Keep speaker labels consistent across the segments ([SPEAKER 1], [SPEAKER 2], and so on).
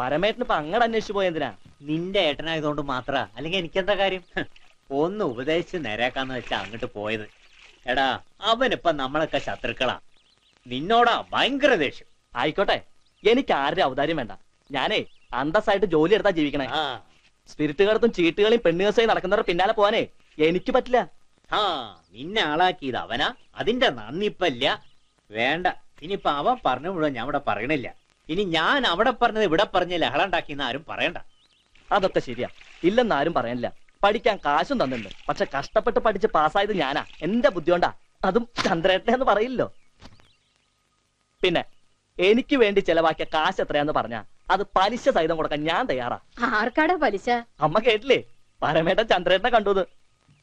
[SPEAKER 1] പരമേട്ടന് ഇപ്പൊ അങ്ങടെ അന്വേഷിച്ചു പോയെന്തിനാ
[SPEAKER 2] നിന്റെ ഏട്ടനായതുകൊണ്ട് മാത്ര. അല്ലെങ്കിൽ എനിക്കെന്താ കാര്യം? ഒന്ന് ഉപദേശിച്ച് നേരാക്കാന്ന് വെച്ചാ അങ്ങോട്ട് പോയത്. എടാ അവനിപ്പൊ നമ്മളൊക്കെ ശത്രുക്കളാ. നിന്നോടാ ഭയങ്കര ദേഷ്യം.
[SPEAKER 1] ആയിക്കോട്ടെ. എനിക്ക് ആരുടെ ഔദാര്യം വേണ്ട. ഞാനേ അന്തസ്സായിട്ട് ജോലി എടുത്താ ജീവിക്കണേ. സ്പിരിറ്റ് കടത്തും ചീട്ടുകളെയും പെണ്ണുകസയും നടക്കുന്നവരുടെ പിന്നാലെ പോവാനേ എനിക്ക് പറ്റില്ല.
[SPEAKER 2] ആ നിന്നെ ആളാക്കിയത് അവനാ. അതിന്റെ നന്ദിപ്പല്ല വേണ്ട. ഇനിയിപ്പൊ അവൻ പറഞ്ഞു മുഴുവൻ ഞാൻ ഇവിടെ പറയണില്ല. ഇനി ഞാൻ അവിടെ പറഞ്ഞത് ഇവിടെ പറഞ്ഞ ലഹള ഉണ്ടാക്കിയെന്ന് ആരും പറയണ്ട.
[SPEAKER 1] അതൊക്കെ ശരിയാ. ഇല്ലെന്ന് ആരും പറയാനില്ല പഠിക്കാൻ കാശും തന്നിട്ടുണ്ട്. പക്ഷെ കഷ്ടപ്പെട്ട് പഠിച്ച് പാസ്സായത് ഞാനാ. എന്റെ ബുദ്ധി കൊണ്ടാ അതും ചന്ദ്രേട്ടനെ എന്ന് പറയില്ലോ. പിന്നെ എനിക്ക് വേണ്ടി ചെലവാക്കിയ കാശ് എത്രയാന്ന് പറഞ്ഞാ അത് പലിശ സഹിതം കൊടുക്കാൻ ഞാൻ തയ്യാറാ.
[SPEAKER 3] ആർക്കാടാ പലിശ?
[SPEAKER 1] അമ്മ കേട്ടില്ലേ? പരമേട്ടൻ ചന്ദ്രേട്ടനെ കണ്ടു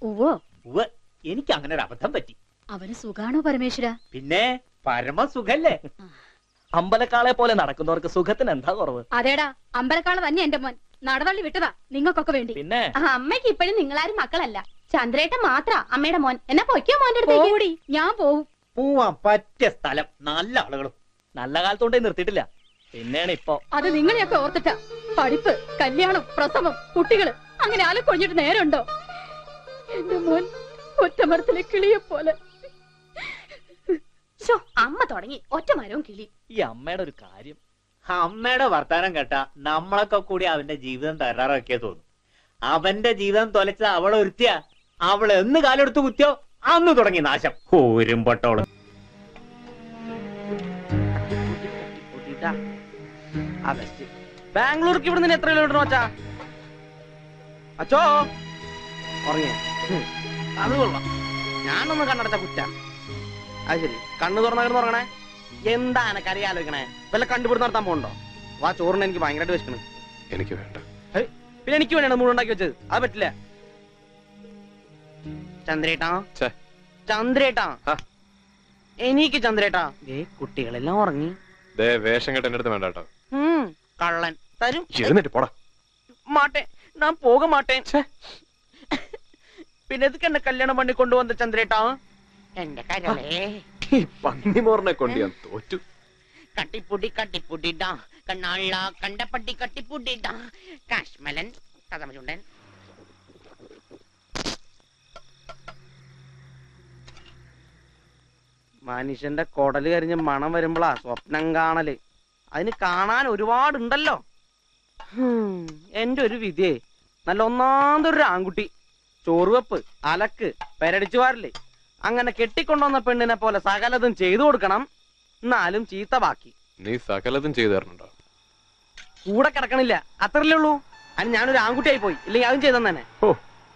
[SPEAKER 3] ഉവ്വോ?
[SPEAKER 2] ഉവ്വ്. എനിക്ക് അങ്ങനെ ഒരു അബദ്ധം പറ്റി.
[SPEAKER 3] അവന് സുഖാണോ പരമേശ്വര?
[SPEAKER 2] പിന്നെ പരമസുഖല്ലേ?
[SPEAKER 1] അമ്പലക്കാളെ പോലെ നടക്കുന്നവർക്ക് സുഖത്തിന് എന്താ കുറവ്?
[SPEAKER 3] അതേടാ അമ്പലക്കാൾ തന്നെ എന്റെ മോൻ. നടതള്ളി വിട്ടതാ നിങ്ങൾക്കൊക്കെ വേണ്ടി.
[SPEAKER 1] പിന്നെ?
[SPEAKER 4] അമ്മയ്ക്ക് ഇപ്പോഴും നിങ്ങളാരും മക്കളല്ല. ചന്ദ്രേട്ട മാത്ര അമ്മയുടെ മോൻ. എന്നാ പൊയ്ക്കോ മോന്റെ അടുത്തേക്ക്?
[SPEAKER 3] പോടി ഞാൻ പോവും.
[SPEAKER 2] പോവാൻ പറ്റിയ സ്ഥലം. നല്ല ആളുകളും.
[SPEAKER 1] നല്ല കാലത്തോണ്ടേ നിർത്തിയിട്ടില്ല. പിന്നെയാണ് ഇപ്പൊ.
[SPEAKER 3] അത് നിങ്ങളെയൊക്കെ ഓർത്തിട്ടാ. പഠിപ്പ് കല്യാണം പ്രസവം കുട്ടികൾ. അങ്ങനെ ആലക്കൊഴിഞ്ഞിട്ട് നേരമുണ്ടോ? എന്റെ മോൻ ഒറ്റമരത്തിലെ കിളിയെ പോലെ
[SPEAKER 4] തുടങ്ങി. ഒറ്റ മരവും കിളി.
[SPEAKER 1] ഈ അമ്മയുടെ ഒരു കാര്യം.
[SPEAKER 2] അമ്മയുടെ വർത്താനം കേട്ട നമ്മളൊക്കെ കൂടി അവന്റെ ജീവിതം തരാറൊക്കെ തോന്നും. അവന്റെ ജീവിതം തൊലച്ചത് അവളെ ഒരുത്തിയ. അവളെ എന്ന് കാലെടുത്ത് കുത്തിയോ അന്ന് തുടങ്ങി നാശം. ഓരും പൊട്ടോൾ.
[SPEAKER 5] ബാംഗ്ലൂർക്ക് ഇവിടെ നിന്ന് എത്ര കിലോമീറ്റർ വച്ചാ അച്ചോ. ഉറങ്ങിയ? അത് കൊള്ളാം. ഞാനൊന്ന് കണ്ണടച്ച കുറ്റ. അത് ശരി. കണ്ണു തുറന്ന കിടന്ന് ഉറങ്ങണേ? എന്താണ് ആലോചിക്കണേ? വല്ല കണ്ടുപിടുത്തം നടത്താൻ പോകണ്ടോ? വാ ചോറിന് എനിക്ക് ഭയങ്കരമായിട്ട് വിശക്കണ്
[SPEAKER 6] എനിക്ക് വേണ്ട.
[SPEAKER 5] പിന്നെ എനിക്ക് വേണ്ടിയാണ് മുഴുവൻ ഉണ്ടാക്കി വെച്ചത്. അത് പറ്റില്ല. ചന്ദ്രേട്ടാ?
[SPEAKER 6] ഛെ.
[SPEAKER 5] ചന്ദ്രേട്ടാ?
[SPEAKER 6] ആ.
[SPEAKER 5] എനിക്ക് ചന്ദ്രേട്ടാ. ഏ കുട്ടികളെല്ലാം ഉറങ്ങി.
[SPEAKER 6] ദേ വേഷം കെട്ട് എന്റെ അടുത്ത് വേണ്ട കേട്ടോ.
[SPEAKER 5] ഉം, കള്ളൻ. തരും.
[SPEAKER 6] എഴുന്നേറ്റ് പോടാ.
[SPEAKER 5] മാട്ടേ ഞാൻ പോക മാട്ടേൻ പിന്നെ എന്നെ കല്യാണം പണി കൊണ്ടുവന്ന ചന്ദ്രേട്ടാ? എന്റെ കരളേ.
[SPEAKER 6] പന്നിമോറിനെ കൊണ്ട് ഞാൻ തോറ്റു.
[SPEAKER 5] കട്ടിപ്പുടി കട്ടിപ്പുടിടാ കണ്ണാള കണ്ടപ്പട്ടി കട്ടിപ്പുടിടാ കാശ്മലൻ കഥമചുണ്ടൻ. മനുഷ്യന്റെ കൊടൽ കരിഞ്ഞ് മണം വരുമ്പോളാ സ്വപ്നം കാണൽ. അതിന് കാണാൻ ഒരുപാടുണ്ടല്ലോ. എന്റെ ഒരു വിധിയെ നല്ല ഒന്നാന്തൊരു ആൺകുട്ടി. ചോറുവെപ്പ് അലക്ക് പെരടിച്ചു വാരില്ലേ അങ്ങനെ കെട്ടിക്കൊണ്ടുവന്ന പെണ്ണിനെ പോലെ സകലതും ചെയ്തു കൊടുക്കണം. എന്നാലും ചീത്ത ബാക്കി
[SPEAKER 6] നീ സകലതും ചെയ്തു തരണുണ്ടോ?
[SPEAKER 5] കൂടെ കിടക്കണില്ല. അത്രല്ലേ ഉള്ളൂ. അതിന് ഞാനൊരു ആൺകുട്ടിയായി പോയി. ഇല്ലെങ്കിൽ അതും ചെയ്തെന്ന് തന്നെ.
[SPEAKER 6] ഓ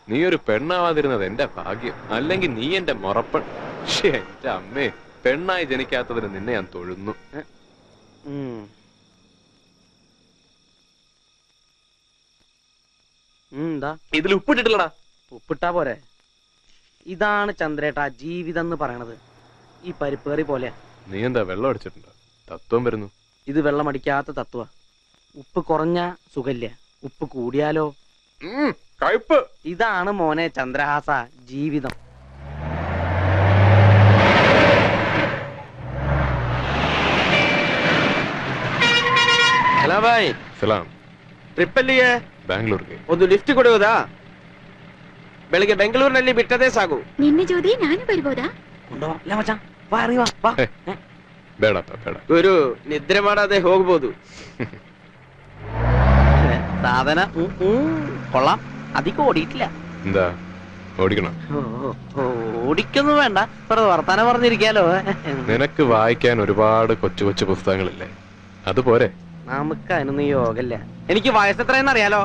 [SPEAKER 6] നീ ഒരു പെണ്ണാവാതിരുന്നത് എന്റെ ഭാഗ്യം. അല്ലെങ്കിൽ നീ എന്റെ മുറപ്പൺ ശ്ശേ, എന്റെ അമ്മേ പെണ്ണായി ജനിക്കാത്തതിന് നിന്നെ ഞാൻ തൊഴുന്നു.
[SPEAKER 5] ഉം. ഉം, എന്താ?
[SPEAKER 6] ഇതിൽ ഉപ്പിട്ടിട്ടില്ലടാ.
[SPEAKER 5] ഉപ്പിട്ടാ പോരെ. ഇതാണ് ചന്ദ്രേട്ട ജീവിതം എന്ന് പറയണത്. ഈ പരിപ്പേറി പോലെ.
[SPEAKER 6] നീ എന്താ വെള്ളം അടിച്ചിട്ടുണ്ട്? തത്വം വരുന്നു.
[SPEAKER 5] ഇത് വെള്ളം അടിക്കാത്ത തത്വ. ഉപ്പ് കുറഞ്ഞ സുഖല്ല ഉപ്പ് കൂടിയാലോ?
[SPEAKER 6] കഴിപ്പ്
[SPEAKER 5] ഇതാണ് മോനെ ചന്ദ്രഹാസ ജീവിതം.
[SPEAKER 7] ഹലോ ഭായ്.
[SPEAKER 6] സലാം.
[SPEAKER 7] ട്രിപ്പ് അല്ലേ?
[SPEAKER 6] ബാംഗ്ലൂർ
[SPEAKER 7] ഒന്ന് ലിഫ്റ്റ് കൊടുക്കുതാ ಬೆಳಿಗ್ಗೆ ಬೆಂಗಳೂರಿನಲ್ಲಿ ಬಿಟ್ಟದೇ ಸಾಕು
[SPEAKER 4] നിന്നെ ജ്യോതി ഞാനും വരുമ്പോതാ
[SPEAKER 5] കൊണ്ടുപോവാ ഇല്ല മച്ചാ വാ ഇറങ്ങി വാ വാ
[SPEAKER 6] ഹേ. ಬೇಡಪ್ಪ ಬೇಡ
[SPEAKER 7] ಗುರು ನಿದ್ರೆ ಮಾಡದೆ ಹೋಗ್ಬೋದು
[SPEAKER 5] സാധന ഉം, ഉം, കൊള്ളാം അധികം ഓടിയിട്ടില്ല
[SPEAKER 6] എന്താ ഓടിക്കണം
[SPEAKER 5] ഓ, ഓ, ഓടിക്കൊന്നും വേണ്ട വെറുതെ വർത്താനം പറഞ്ഞിരിക്കാലോ
[SPEAKER 6] നിനക്ക് വായിക്കാൻ ഒരുപാട് കൊച്ചു കൊച്ചു പുസ്തകങ്ങളില്ലേ അതുപോരെ
[SPEAKER 5] നമുക്ക് അതിനൊന്നും യോഗല്ല എനിക്ക് വയസ്സ് എത്രയെന്ന് അറിയാലോ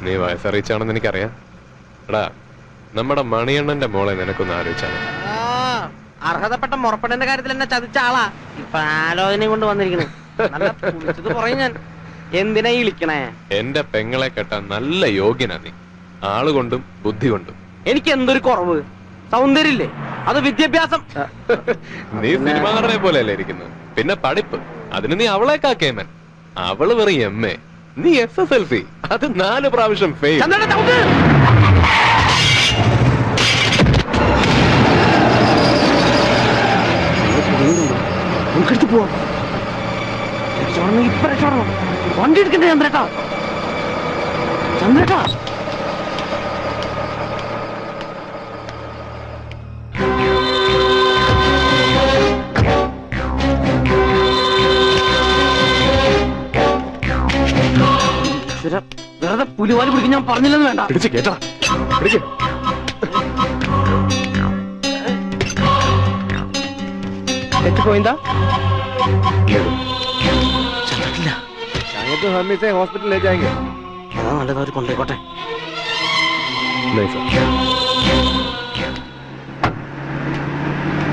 [SPEAKER 6] നീ വയസ്സറിയിച്ചാണെന്ന് എനിക്കറിയാം എടാ നമ്മുടെ മണിയണ്ണന്റെ മോളെ നിനക്കൊന്ന്
[SPEAKER 5] ആലോചിച്ചാലോ അർഹതപ്പെട്ട മുറപ്പെടേണ്ട കാര്യത്തിൽ എന്നെ ചതിച്ച ആളാ. ഇപ്പൊ ആലോചനയും കൊണ്ട് പറയും ഞാൻ. എന്തിനാ ഈ ഇളിക്കണേ?
[SPEAKER 6] എന്റെ പെങ്ങളെ കെട്ടാൻ നല്ല യോഗ്യനാ നീ. ആളുകൊണ്ടും ബുദ്ധി കൊണ്ടും.
[SPEAKER 5] എനിക്ക് എന്തൊരു കുറവ്? സൗന്ദര്യല്ലേ? അത് വിദ്യാഭ്യാസം.
[SPEAKER 6] നീ സിനിമ നടനെ പോലെയല്ലേ ഇരിക്കുന്നു പിന്നെ പഠിപ്പ്. അതിന് നീ അവളേക്കാ കേമൻ അവൾ വെറും എം എ നീ എസ് എസ് എൽ സി അത് നാല് പ്രാവശ്യം ഫെയിൽ
[SPEAKER 5] നമുക്കെടുത്ത് പോവാം. ഇവിടുന്ന് ഇപ്പൊ രക്ഷപ്പെടണം വണ്ടി എടുക്കണ്ടേ ചന്ദ്രേട്ടാ? ചന്ദ്രേട്ടാ? വെറുതെ പുലിവാലി പിടിക്കും ഞാൻ പറഞ്ഞില്ലെന്ന് വേണ്ട.
[SPEAKER 6] പിടിച്ച് കേട്ടാ. പിടിക്ക്
[SPEAKER 7] എത്തിപ്പോയിന്താ
[SPEAKER 5] ചന്ദ്രട്ടില്ല
[SPEAKER 7] ഞങ്ങൾക്ക് तो हम इसे हॉस्पिटल ले जाएंगे
[SPEAKER 5] അതാ നല്ലത് അവർ കൊണ്ടുപോയിക്കോട്ടെ
[SPEAKER 6] नहीं सर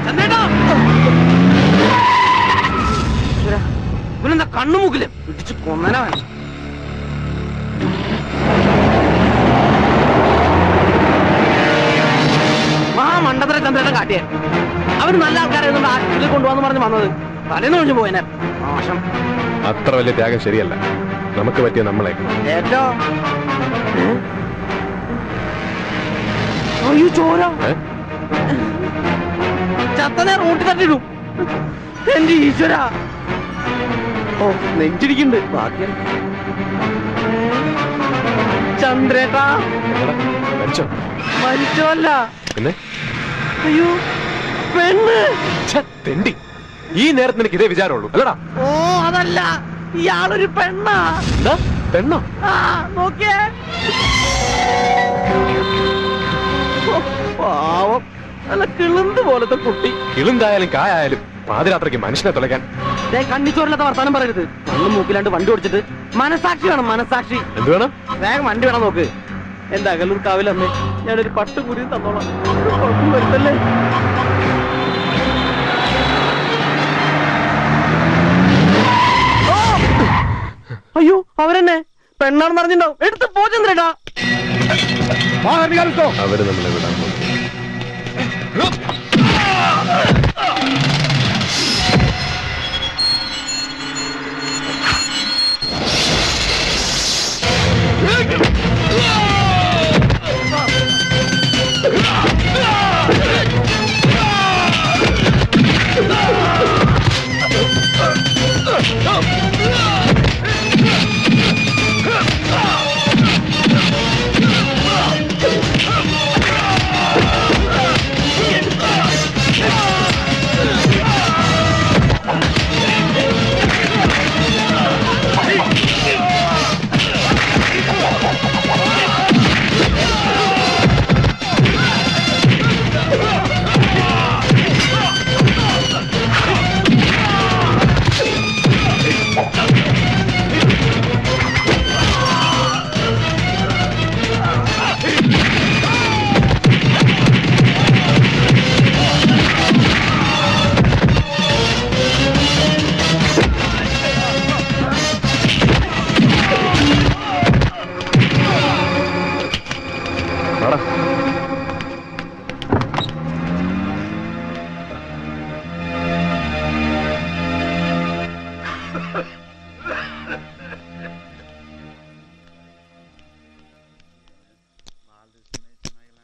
[SPEAKER 5] ചന്ദ്രേട്ടാ ഈശ്വരാ, ഇവനെന്താ കണ്ണുമുക്കില് ഇടിച്ച് കൊന്നനവൻ മഹാമണ്ഡതര ചന്ദ്രേട്ടൻ കാട്ടിയെ അവര് നല്ല ആൾക്കാരെ ആശുപത്രിയിൽ കൊണ്ടുപോകാന്ന് പറഞ്ഞ് വന്നത് തലേന്ന് ഒഴിഞ്ഞു പോയനെ. മോശം.
[SPEAKER 6] അത്ര വലിയ ത്യാഗം ശരിയല്ല. നമുക്ക് പറ്റിയ നമ്മളെ.
[SPEAKER 5] അയ്യോ ചോര? ചത്തനെ റോട്ടിൽ തട്ടിടും. എന്റെ ഈശ്വര. ഓ നെഞ്ചിരിക്കുന്നുണ്ട് ഭാഗ്യം ചന്ദ്രേട്ടാ.
[SPEAKER 6] മരിച്ചോ? മരിച്ചോ
[SPEAKER 5] അല്ല.
[SPEAKER 6] പിന്നെ?
[SPEAKER 5] അയ്യോ പെണ്ണ്.
[SPEAKER 6] തെണ്ടി. ഈ നേരത്തിന് എനിക്ക് ഇതേ വിചാരമുള്ളൂ അല്ലടാ?
[SPEAKER 5] ഓ അതല്ല. ഇയാളൊരു പെണ്ണാ.
[SPEAKER 6] എന്താ? പെണ്ണോ?
[SPEAKER 5] ആ നോക്കിയേ. ഓ, പാവം. നല്ല കിളുന്ത് പോലത്തെ കുട്ടി.
[SPEAKER 6] കിളുന്തായാലും കായായാലും പാതിരാത്രിക്ക് മനുഷ്യനെ തുളയ്ക്കാൻ.
[SPEAKER 5] ദേ കണ്ണിച്ചോറില്ലാത്ത വർത്താനം പറയരുത്. കണ്ണും മൂക്കിലാണ്ട് വണ്ടി ഓടിച്ചിട്ട് മനസാക്ഷി വേണം മനസാക്ഷി.
[SPEAKER 6] എന്ത് വേണം?
[SPEAKER 5] വേഗം വണ്ടി വേണം നോക്ക്. എന്താ അകലൂർ കാവിലമ്മേ ഞാനൊരു പട്ട് കുരി തന്നോളാം. ഒരു കുഴപ്പം വരുത്തല്ലേ ഓ! അയ്യോ അവരെന്നെ. പെണ്ണാണെന്ന് അറിഞ്ഞിട്ടുണ്ടാവും എടുത്ത് പോ ചന്ദ്രേട്ടാ.
[SPEAKER 6] അവർ നമ്മളെ വിടാൻ പോകും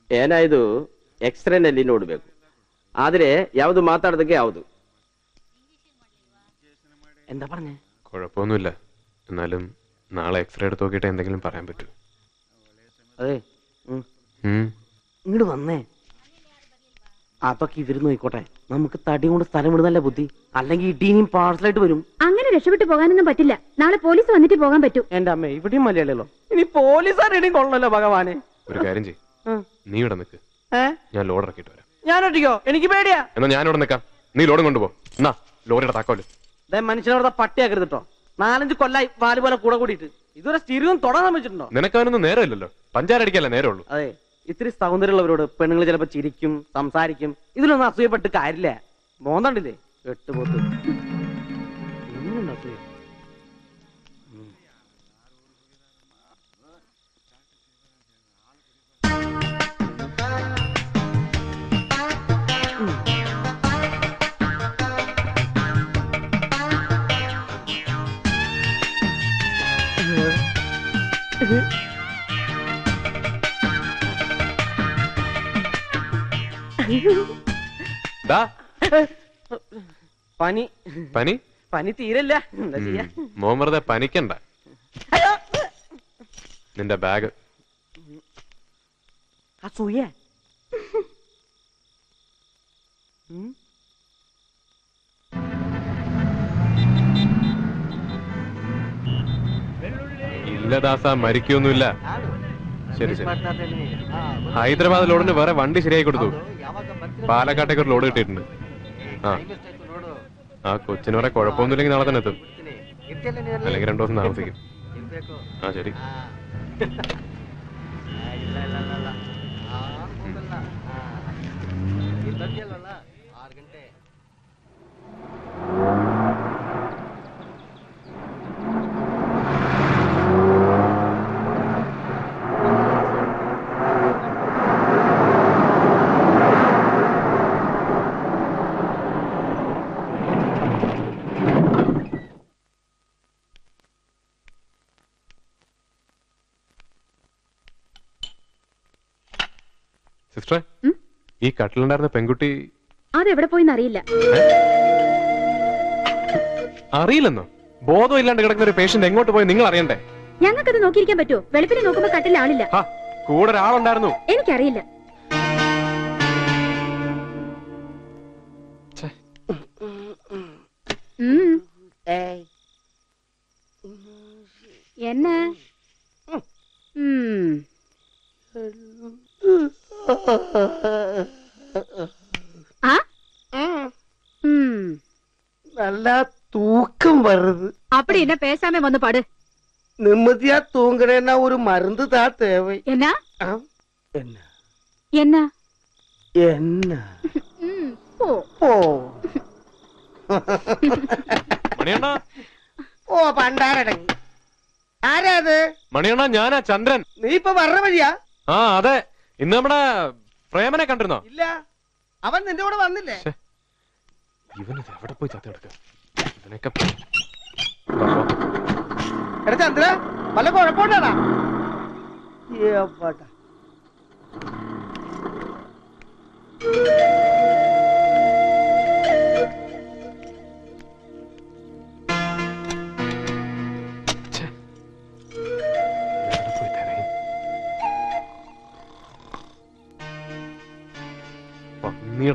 [SPEAKER 7] ಏನಾಯ್ತು ಎಕ್ಸ್ರೇನಲ್ಲಿ ನೋಡ್ಬೇಕು ಆದ್ರೆ ಯಾವ್ದು ಮಾತಾಡೋದಕ್ಕೆ ಯಾವ್ದು
[SPEAKER 5] എന്താ പറഞ്ഞേ
[SPEAKER 6] കുഴപ്പമൊന്നുമില്ല എന്നാലും നാളെ എക്സ്റേ എടുത്ത് നോക്കിയിട്ട് എന്തെങ്കിലും പറയാൻ പറ്റൂ
[SPEAKER 5] അതെ ഉം.
[SPEAKER 6] ഉം.
[SPEAKER 5] ഇങ്ങോട്ട് വന്നേ അതൊക്കെ ഇവര് നോയിക്കോട്ടെ നമുക്ക് തടി കൊണ്ട് സ്ഥലം വിടുന്നല്ലേ ബുദ്ധി അല്ലെങ്കിൽ ഇടീനിയും പാഴ്സലായിട്ട് വരും
[SPEAKER 3] അങ്ങനെ രക്ഷപ്പെട്ടു പോകാനൊന്നും പറ്റില്ല നാളെ പോലീസ് വന്നിട്ട് പോകാൻ പറ്റൂ
[SPEAKER 5] എന്റെ അമ്മ ഇവിടെയും മലയാളികളോ ഇനി പോലീസുകാരെയും കൊള്ളല്ലോ ഭഗവാനെ
[SPEAKER 6] ഒരു കാര്യം ചെയ്
[SPEAKER 5] ഉം.
[SPEAKER 6] നീ ഇവിടെ നിൽക്ക് ഞാൻ ലോഡ് ഇറക്കിട്ട് വരാം.
[SPEAKER 5] ഞാൻ ഒറ്റയ്ക്കോ? എനിക്ക് പേടിയാ.
[SPEAKER 6] എന്നാ ഞാൻ ഇവിടെ നിൽക്കാം നീ ലോഡും കൊണ്ടുപോ എന്നാ ലോറിയുടെ
[SPEAKER 5] താക്കോൽ. മനുഷ്യനോട് പട്ടിയാക്കരുത് കേട്ടോ നാലഞ്ച് കൊല്ലായി വാൽ പോലെ കൂടെ കൂടിയിട്ട്. ഇതുവരെ സ്ഥിരവും തുടങ്ങാൻ വെച്ചിട്ടുണ്ടോ
[SPEAKER 6] നിനക്കവനൊന്നും നേരമില്ലല്ലോ. പഞ്ചാരടിക്കല്ലേ നേരമുള്ളൂ.
[SPEAKER 5] അതെ ഇത്തിരി സൗന്ദര്യമുള്ളവരോട് പെണ്ണുങ്ങൾ ചിലപ്പോ ചിരിക്കും സംസാരിക്കും. ഇതിലൊന്നും അസൂയപ്പെട്ട് കാര്യമില്ല. മോന്തണ്ടില്ലേ? എട്ട് പോത്ത് പനി.
[SPEAKER 6] പനി?
[SPEAKER 5] പനി തീരല്ല. എന്താ ചെയ്യാ.
[SPEAKER 6] മോൻ വെറുതെ പനിക്കണ്ട.
[SPEAKER 5] അയ്യോ.
[SPEAKER 6] നിന്റെ ബാഗ്.
[SPEAKER 5] അസൂയ.
[SPEAKER 6] ഇല്ല ദാസ മരിക്കൊന്നുമില്ല. ശരി ശരി. ഹൈദരാബാദ് ലോഡിന് വേറെ വണ്ടി ശരിയായി കൊടുത്തു. പാലക്കാട്ടേക്ക് ഒരു ലോഡ് കിട്ടിയിട്ടുണ്ട്. ആ. കൊച്ചിന് വരെ കുഴപ്പമൊന്നുമില്ലെങ്കിൽ നാളെ തന്നെ എത്തും. അല്ലെങ്കിൽ രണ്ടു ദിവസം താമസിക്കും. ആ ശരി. സിസ്റ്ററെ
[SPEAKER 3] ഉം?
[SPEAKER 6] ഈ കട്ടിലുണ്ടായിരുന്ന പെൺകുട്ടി
[SPEAKER 3] അതെവിടെ പോയിന്ന് അറിയില്ല.
[SPEAKER 6] അറിയില്ലെന്നോ? ബോധം ഇല്ലാണ്ട് കിടക്കുന്ന ഒരു പേഷ്യന്റ് എങ്ങോട്ട് പോയി നിങ്ങൾ അറിയണ്ടേ?
[SPEAKER 3] ഞങ്ങൾക്കത് നോക്കിയിരിക്കാൻ പറ്റുമോ? വെളുപ്പിനെ നോക്കുമ്പോ കട്ടിൽ ആളില്ല.
[SPEAKER 6] കൂടെ ഒരാളുണ്ടായിരുന്നു.
[SPEAKER 3] എനിക്കറിയില്ല.
[SPEAKER 6] എന്നാ?
[SPEAKER 3] ഉം, ഉം.
[SPEAKER 8] நல்லா தூக்கம் வருது
[SPEAKER 3] அப்படி என்ன பேசாம வந்து பாடு
[SPEAKER 8] நிம்மதியா தூங்குறேன்னா ஒரு மருந்து தான் தேவை
[SPEAKER 3] என்ன
[SPEAKER 8] ஆ? என்ன
[SPEAKER 3] என்ன
[SPEAKER 8] என்ன
[SPEAKER 3] ம் போ
[SPEAKER 8] ஓ
[SPEAKER 6] മണിയണ്ണ
[SPEAKER 8] ഓ പണ്ടാരടങ്ങി ആരാ അത്
[SPEAKER 6] മണിയണ്ണ ഞാനാ ചന്ദ്രൻ
[SPEAKER 8] നീ ഇപ്പൊ വരണ വഴിയാ
[SPEAKER 6] ആ അതെ ഇന്ന് നമ്മുടെ പ്രേമനെ കണ്ടിരുന്നോ?
[SPEAKER 8] ഇല്ല. അവൻ നിന്റെ കൂടെ വന്നില്ലേ?
[SPEAKER 6] ഇവനിത് എവിടെ പോയി ചത്തി കിടക്കുക ഇവനൊക്കെ
[SPEAKER 8] എടാ ചന്ദ്ര വല്ല കുഴപ്പമുണ്ടാടാ? ഏപ്പാട്ടാ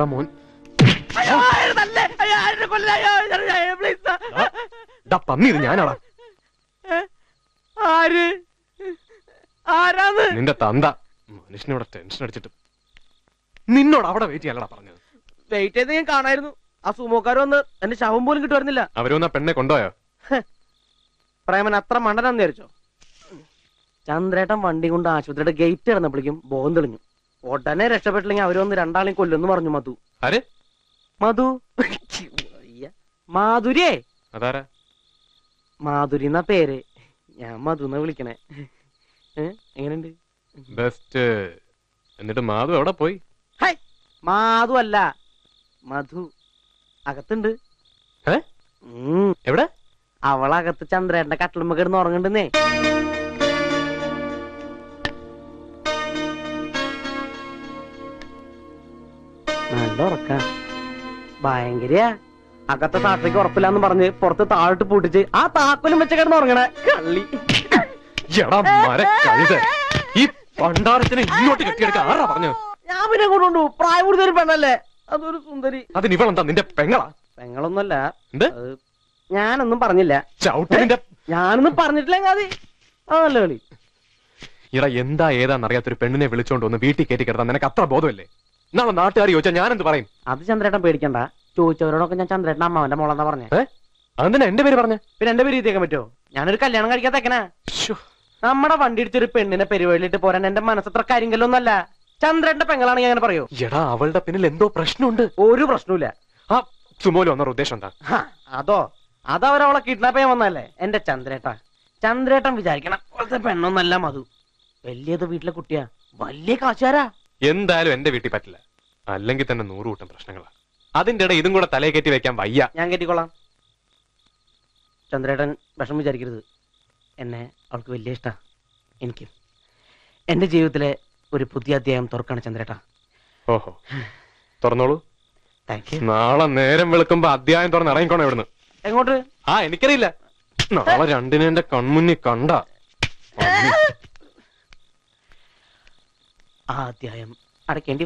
[SPEAKER 6] പന്നിയുടെ മോൻ? പന്നി ഇത് ഞാനാടാ.
[SPEAKER 5] ആര്? ആരാന്ന്?
[SPEAKER 6] നിന്റെ തന്ത. മനുഷ്യനോടെ ടെൻഷൻ അടിച്ചിട്ട്. നിന്നോട് അവിടെ വെയിറ്റ് ചെയ്യാനടാ പറഞ്ഞത്.
[SPEAKER 5] വെയിറ്റ് ചെയ്ത് ഞാൻ കാണായിരുന്നു. ആ സുമോക്കാർ വന്ന് എന്റെ ശവം പോലും കിട്ടുമായിരുന്നില്ല
[SPEAKER 6] അവരൊന്ന് പെണ്ണെ കൊണ്ടുപോയോ?
[SPEAKER 5] പ്രേമൻ അത്ര മണ്ടനാന്ന് വിചാരിച്ചോ? ചന്ദ്രേട്ടൻ വണ്ടി കൊണ്ട് ആശുപത്രിയുടെ ഗേറ്റ് കിടന്നപ്പോഴേക്കും ബോധം തെളിഞ്ഞു. ഉടനെ രക്ഷപ്പെട്ടില്ലെങ്കിൽ അവരൊന്ന് രണ്ടാളെയും കൊല്ലുന്നു പറഞ്ഞു മധു.
[SPEAKER 6] ആര്?
[SPEAKER 5] മധു. മാധുരിയേ?
[SPEAKER 6] അതാരാ?
[SPEAKER 5] മാധുരി എന്നാ പേര്. ഞാൻ മധു എന്നാ വിളിക്കണേ. എങ്ങനെയുണ്ട്?
[SPEAKER 6] ബെസ്റ്റ്. എന്നിട്ട് മാധു എവിടെ പോയി?
[SPEAKER 5] മാധു അല്ല. മധു അകത്തുണ്ട്.
[SPEAKER 6] എവിടെ?
[SPEAKER 5] അവളകത്ത് ചന്ദ്രേട്ടന്റെ കട്ടിലുമ്പ കിടന്ന് ഉറങ്ങണ്ടെന്നേ നല്ല ഉറക്ക ഭയങ്കര അകത്തെ താട്ടയ്ക്ക് ഉറപ്പില്ലാന്ന് പറഞ്ഞ് പുറത്ത് താഴോട്ട് പൂട്ടിച്ച് ആ താക്കോലും വെച്ച് കിടന്ന് ഉറങ്ങണേ. കള്ളി.
[SPEAKER 6] എടാ മര കഴുത ഈ പണ്ടാരത്തിനെ ഇങ്ങോട്ട് കെട്ടിയെടുക്കാൻ ആരാ പറഞ്ഞു
[SPEAKER 5] ഞാൻ പിന്നെ കൊണ്ടുണ്ടു പ്രായം കൂടുതൽ പെണ്ണല്ലേ? അതൊരു സുന്ദരി.
[SPEAKER 6] അതിന് ഇവളെന്താ നിന്റെ പെങ്ങളാ?
[SPEAKER 5] പെങ്ങളൊന്നല്ല
[SPEAKER 6] എന്ത്?
[SPEAKER 5] ഞാനൊന്നും പറഞ്ഞില്ല.
[SPEAKER 6] ചവിട്ടിന്റെ
[SPEAKER 5] ഞാനൊന്നും പറഞ്ഞിട്ടില്ല അത് അതല്ല കളി.
[SPEAKER 6] ഇട എന്താ ഏതാന്നറിയാത്തൊരു പെണ്ണിനെ വിളിച്ചോണ്ട് വന്ന് വീട്ടിൽ കയറ്റി കിടത്താൻ നിനക്ക് അത്ര ബോധമല്ലേ? നാളെ നാട്ടുകാർ ചോദിച്ചാൽ ഞാൻ എന്ത് പറയും?
[SPEAKER 5] അത് ചന്ദ്രേട്ടൻ പേടിക്കണ്ട. ചോദിച്ചവരോടൊക്കെ ഞാൻ ചന്ദ്രേട്ടൻ അമ്മാവന്റെ മോളെന്നാ പറഞ്ഞേ.
[SPEAKER 6] അതെന്താ എന്റെ പേര് പറഞ്ഞു?
[SPEAKER 5] പിന്നെ എന്റെ പേര് ഇതേക്കാൻ പറ്റുമോ? ഞാനൊരു കല്യാണം കഴിക്കാത്തേക്കനാ നമ്മുടെ വണ്ടി ഇടിച്ചൊരു പെണ്ണിനെ പെരുവഴിയിട്ട് പോരാൻ എന്റെ മനസ്സത്ര കാര്യങ്ങളൊന്നല്ല ചന്ദ്രന്റെ പെങ്ങളാണ് ഞാൻ അങ്ങനെ പറയൂ.
[SPEAKER 6] എടാ അവളുടെ പിന്നിൽ എന്തോ പ്രശ്നമുണ്ട്.
[SPEAKER 5] ഒരു പ്രശ്നമില്ല
[SPEAKER 6] ആ സുമോൽ വന്ന ഉദ്ദേശം എന്താ?
[SPEAKER 5] അതോ? അതവരവളെ കിഡ്നാപ്പ് ചെയ്യാൻ വന്നല്ലേ എന്റെ ചന്ദ്രേട്ട. ചന്ദ്രേട്ടൻ വിചാരിക്കണം പോലത്തെ പെണ്ണൊന്നല്ല മധു. വലിയത് വീട്ടിലെ കുട്ടിയാ. വലിയ കാശുകാരാ.
[SPEAKER 6] എന്തായാലും എന്റെ വീട്ടിൽ പറ്റില്ല. അല്ലെങ്കിൽ തന്നെ നൂറ് കൂട്ടം പ്രശ്നങ്ങളാ. അതിന്റെ ഇടയിൽ ഇതും കൂടെ തലയെ കയറ്റി വെക്കാൻ വയ്യ.
[SPEAKER 5] ഞാൻ കയറ്റിക്കോളാം ചന്ദ്രേട്ടൻ വിഷമം വിചാരിക്കരുത്. എന്നെ അവൾക്ക് വലിയ ഇഷ്ടാ. എനിക്ക്. എന്റെ ജീവിതത്തിലെ ഒരു പുതിയ അധ്യായം തുറക്കാണ് ചന്ദ്രേട്ട.
[SPEAKER 6] ഓഹോ. തുറന്നോളൂ.
[SPEAKER 5] താങ്ക് യു
[SPEAKER 6] നാളെ നേരം വെളുക്കുമ്പോ അധ്യായം തുറന്ന് ഇറങ്ങിക്കോണം ഇവിടുന്ന്.
[SPEAKER 5] എങ്ങോട്ട്?
[SPEAKER 6] ആ എനിക്കറിയില്ല. നാളെ രണ്ടിനെ എന്റെ കൺമുന്നിൽ കണ്ട.
[SPEAKER 5] ആ അധ്യായം അടയ്ക്കേണ്ടി